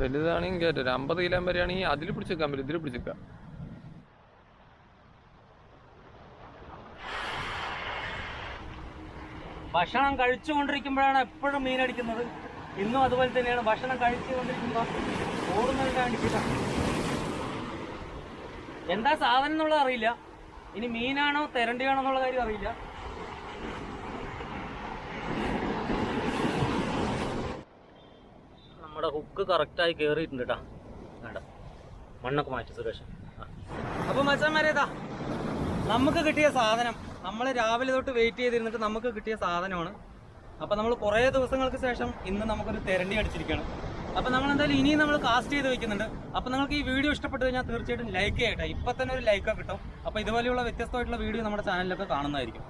വലുതാണെങ്കിൽ കേട്ടോ ഒരു അമ്പത് കിലോ വരെയാണെങ്കിൽ അതിൽ പിടിച്ചേക്കാൻ പറ്റും ഇതിൽ പിടിച്ചേക്കാം. ഭക്ഷണം കഴിച്ചുകൊണ്ടിരിക്കുമ്പോഴാണ് എപ്പോഴും മീൻ അടിക്കുന്നത്. ഇന്നും അതുപോലെ തന്നെയാണ് ഭക്ഷണം കഴിച്ചുകൊണ്ടിരിക്കുമ്പോൾ എന്താ സാധനം എന്നുള്ളത് അറിയില്ല. ഇനി മീനാണോ തെരണ്ടിയാണോ എന്നുള്ള കാര്യം അറിയില്ല. നമ്മുടെ ഹുക്ക് കറക്റ്റായി കയറിയിട്ടുണ്ട് കേട്ടാ വേണ്ട മണ്ണൊക്കെ മാറ്റി സുരേഷ്. അപ്പൊ മച്ചന്മാരേതാ നമുക്ക് കിട്ടിയ സാധനം നമ്മൾ രാവിലെ തൊട്ട് വെയിറ്റ് ചെയ്തിരുന്നിട്ട് നമുക്ക് കിട്ടിയ സാധനമാണ്. അപ്പൊ നമ്മൾ കുറേ ദിവസങ്ങൾക്ക് ശേഷം ഇന്ന് നമുക്കൊരു തെരണ്ടി അടിച്ചിരിക്കുകയാണ്. അപ്പൊ നമ്മൾ എന്തായാലും ഇനിയും നമ്മൾ കാസ്റ്റ് ചെയ്ത് വെക്കുന്നുണ്ട്. അപ്പൊ നിങ്ങൾക്ക് ഈ വീഡിയോ ഇഷ്ടപ്പെട്ടു കഴിഞ്ഞാൽ തീർച്ചയായിട്ടും ലൈക്ക് ചെയ്യട്ടെ. ഇപ്പൊ തന്നെ ഒരു ലൈക്ക് കിട്ടും. അപ്പൊ ഇതുപോലെയുള്ള വ്യത്യസ്തമായിട്ടുള്ള വീഡിയോ നമ്മുടെ ചാനലിലൊക്കെ കാണുന്നതായിരിക്കും.